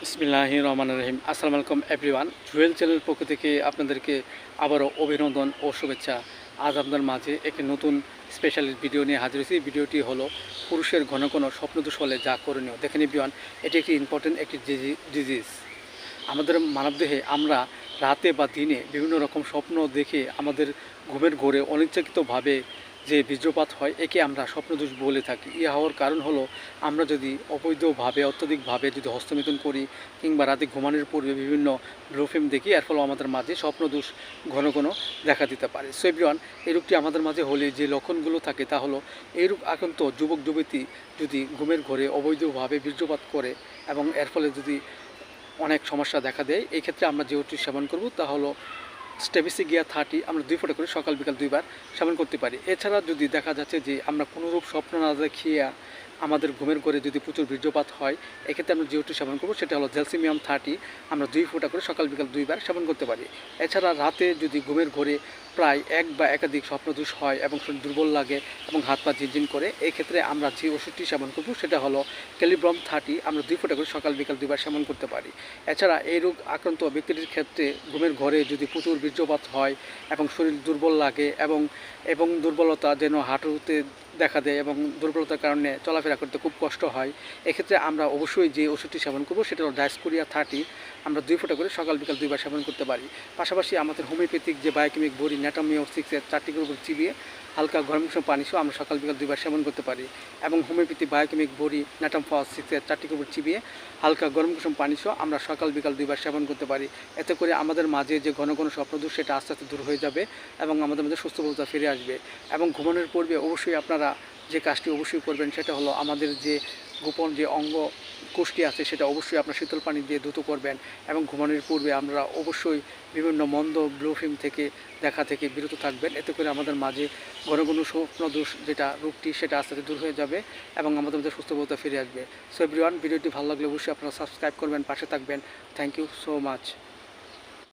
বিসমিল্লাহ রহমান রহিম আসসালামু আলাইকুম, এভরিওয়ান। জুয়েল চ্যানেল পক্ষ থেকে আপনাদেরকে আবারও অভিনন্দন ও শুভেচ্ছা। আজ আপনার মাঝে একটি নতুন স্পেশাল ভিডিও নিয়ে হাজির হয়েছি। ভিডিওটি হলো পুরুষের ঘন ঘন স্বপ্নদোষ হলে যা করণীয়। দেখেন বিয়ান এটি একটি ইম্পর্টেন্ট একটি ডিজিজ আমাদের মানবদেহে আমরা রাতে বা দিনে বিভিন্ন রকম স্বপ্ন দেখে আমাদের ঘুমের ঘোরে অনিচ্ছাকৃতভাবে যে বীর্যপাত হয়, একে আমরা স্বপ্নদোষ বলে থাকি। ইয়ে হওয়ার কারণ হলো, আমরা যদি অবৈধভাবে, অত্যধিকভাবে যদি হস্তমিথুন করি কিংবা রাতে ঘুমানোর পূর্বে বিভিন্ন ব্লুফিল্ম দেখি, এর ফলে আমাদের মাঝে স্বপ্নদোষ ঘন ঘন দেখা দিতে পারে। সো এই রোগটি আমাদের মাঝে হলে যে লক্ষণগুলো থাকে তা হলো এই রোগ আক্রান্ত যুবক, যুবতী যদি ঘুমের ঘরে অবৈধভাবে বীর্যপাত করে এবং এর ফলে যদি অনেক সমস্যা দেখা দেয় এই ক্ষেত্রে আমরা যে সেবন করব তা হলো স্টেবিসি গিয়া থার্টি আমরা দুই ফোঁটা করে সকাল, বিকাল দুইবার সেবন করতে পারি। এছাড়া যদি দেখা যাচ্ছে যে আমরা কোনোরূপ স্বপ্ন না দেখিয়ে আমাদের ঘুমের ঘরে যদি প্রচুর বীর্যপাত হয়, এক্ষেত্রে আমরা যেহেতু সেবন করব, সেটা হলো জেলসিমিয়াম থার্টি, আমরা দুই ফোঁটা করে সকাল, বিকাল দুইবার সেবন করতে পারি। এছাড়া রাতে যদি ঘুমের ঘরে প্রায় এক বা একাধিক স্বপ্নদোষ হয় এবং শরীর দুর্বল লাগে এবং হাত পা ঝিনঝিন করে এই ক্ষেত্রে আমরা যে ওষুধটি সেবন করব সেটা হলো ক্যালিব্রম থার্টি। আমরা দুই ফোঁটা করে সকাল বিকাল দুইবার সেবন করতে পারি। এছাড়া এই রোগ আক্রান্ত ব্যক্তিটির ক্ষেত্রে ঘুমের ঘরে যদি প্রচুর বীর্যপাত হয় এবং শরীর দুর্বল লাগে এবং এবং দুর্বলতা যেন হাঁটুতে দেখা দেয় এবং দুর্বলতার কারণে চলাফেরা করতে খুব কষ্ট হয়, এক্ষেত্রে আমরা অবশ্যই যে ওষুধটি সেবন করব সেটা হলো ডায়াসকোরিয়া থার্টি, আমরা দুই ফোঁটা করে সকাল বিকাল দুইবার সেবন করতে পারি। পাশাপাশি আমাদের হোমিওপ্যাথিক যে বায়োকেমিক বড়ি ন্যাটামিও সিক্সের চারটি গ্রুপ চিবিয়ে হালকা গরম মিশ্রণ পানি সহ আমরা সকাল বিকাল দুইবার সেবন করতে পারি। এবং হোমিওপ্যাথি, বায়োকেমিক, বড়ি ন্যাটাম ফস সিক্সের চারটি গ্রুপের চিবিয়ে হালকা গরম মিশ্রণ পানি সহ আমরা সকাল বিকাল দুইবার সেবন করতে পারি। এতে করে আমাদের মাঝে যে ঘন ঘন স্বপ্নদোষ সেটা আস্তে আস্তে দূর হয়ে যাবে এবং আমাদের মধ্যে সুস্থবতা ফিরে আসবে। এবং ঘুমানোর পূর্বে অবশ্যই আপনারা যে কাজটি অবশ্যই করবেন, সেটা হলো আমাদের যে গোপন যে অঙ্গ কোষ্ঠী আছে সেটা অবশ্যই আপনার শীতল পানি দিয়ে দ্রুত করবেন এবং ঘুমানোর পূর্বে আমরা অবশ্যই বিভিন্ন মন্দ ব্লু ফিল্ম থেকে দেখা থেকে বিরত থাকবেন। এতে করে আমাদের মাঝে ঘন ঘন স্বপ্ন দোষ যেটা রোগটি সেটা আস্তে আস্তে দূর হয়ে যাবে এবং আমাদের মধ্যে সুস্থবতা ফিরে আসবে। সো এভরিওয়ান ভিডিওটি ভালো লাগলে অবশ্যই আপনারা সাবস্ক্রাইব করবেন, পাশে থাকবেন। Thank you so much